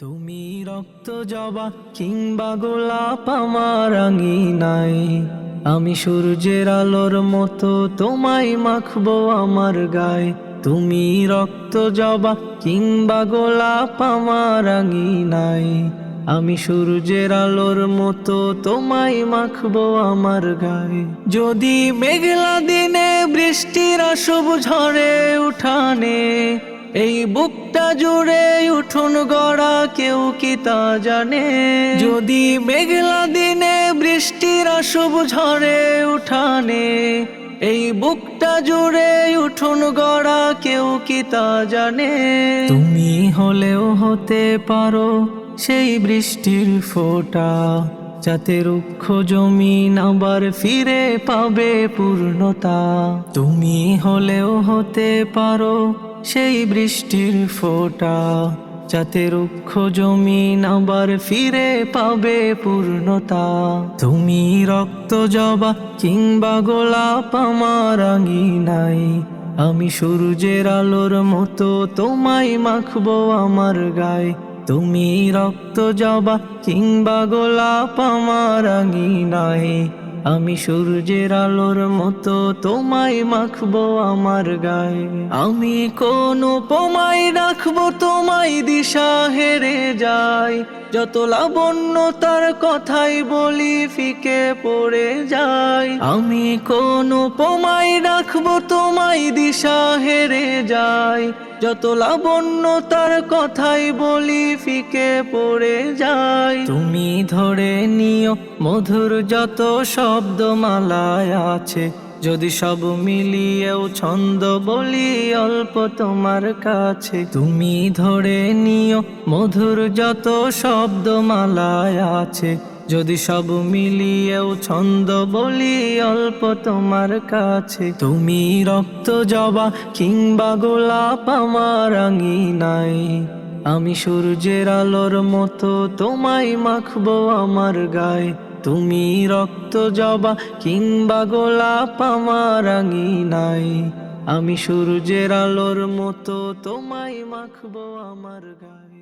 তুমি রক্ত জবা কিংবা গোলাপ আমার নাই আমি সূর্যের আলোর মতো তোমায় মাখবো আমার গায়ে। তুমি রক্ত জবা কিংবা গোলাপ আমার নাই আমি সূর্যের আলোর মতো তোমায় মাখবো আমার গায়ে। যদি মেঘলা দিনে বৃষ্টির আসব ঝরে উঠানে এই বুকটা জুড়ে উঠুন গড়া কেউ কি তা জানে? যদি মেঘলা দিনে বৃষ্টির আসব ঝরে উঠানে, এই বুকটা জুড়ে উঠুন গড়া কেউ কি তা জানে? তুমি হলেও হতে পারো সেই বৃষ্টির ফোঁটা। যাতে রুক্ষ জমিন আবার ফিরে পাবে পূর্ণতা। তুমি হলেও হতে পারো সেই বৃষ্টির ফোঁটা। যাতে রুক্ষ জমিন আবার ফিরে পাবে পূর্ণতা। তুমি রক্ত জবা কিংবা গোলাপ আমার নাই আমি সূর্যের আলোর মতো তোমায় মাখবো আমার গায়ে। তুমি রক্ত জবা কিংবা গোলাপ আমার নাই আমি সূর্যের আলোর মতো তোমায় মাখবো আমার গায়ে। আমি কোন উপমায় রাখব তোমায় দিশা হেরে যাই। যত লাবণ্য তার কথাই বলি ফিকে পড়ে যাই। আমি কোন উপমায় রাখব তোমায় দিশা হেরে যাই। যত লাবণ্য তার কথাই বলি, ফিকে পড়ে যায় তুমি ধরে নিও, মধুর যত শব্দ মালায় আছে। যদি সব মিলিয়েও ছন্দ বলি, অল্প তোমার কাছে। তুমি ধরে নিও, মধুর যত শব্দ মালায় আছে। যদি সব মিলিয়েও ছন্দ বলি অল্প তোমার কাছে, তুমি রক্ত জবা কিংবা গোলাপ আমার নাই আমি সূর্যের আলোর মতো তোমায় মাখবো আমার গায়ে, তুমি রক্ত জবা কিংবা গোলাপ আমার নাই আমি সূর্যের আলোর মতো তোমায় মাখবো আমার গায়ে।